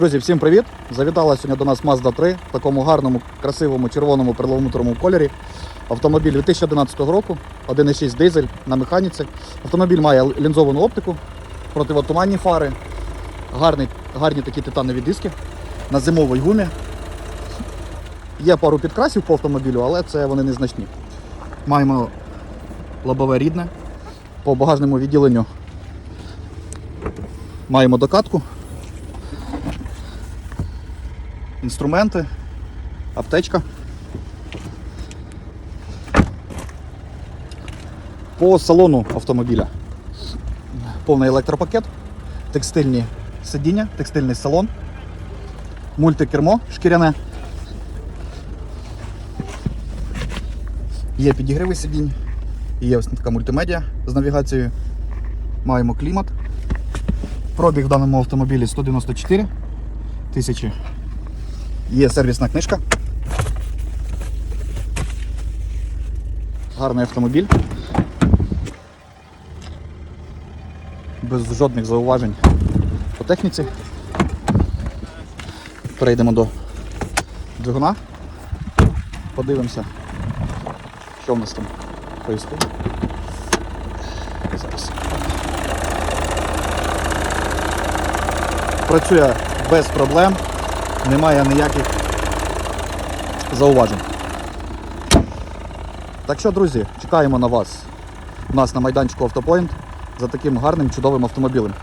Друзі, всім привіт! Завітала сьогодні до нас Mazda 3 в такому гарному, красивому червоному перламутровому кольорі. Автомобіль 2011 року, 1,6 дизель на механіці. Автомобіль має лінзовану оптику, противотуманні фари, гарний, гарні такі титанові диски на зимовій гумі. Є пару підкрасів по автомобілю, але це вони незначні. Маємо лобове рідне. По багажному відділенню маємо докатку. Інструменти, аптечка. По салону автомобіля повний електропакет, текстильні сидіння, текстильний салон, мультикермо шкіряне. Є підігриви сидінь, є ось така мультимедіа з навігацією. Маємо клімат. Пробіг в даному автомобілі 194 тисячі. Є сервісна книжка. Гарний автомобіль. Без жодних зауважень по техніці. Перейдемо до двигуна. Подивимося, що в нас там. Зараз. Працює без проблем немає ніяких зауважень. Так що, друзі, чекаємо на вас у нас на майданчику Автопоінт за таким гарним чудовим автомобілем.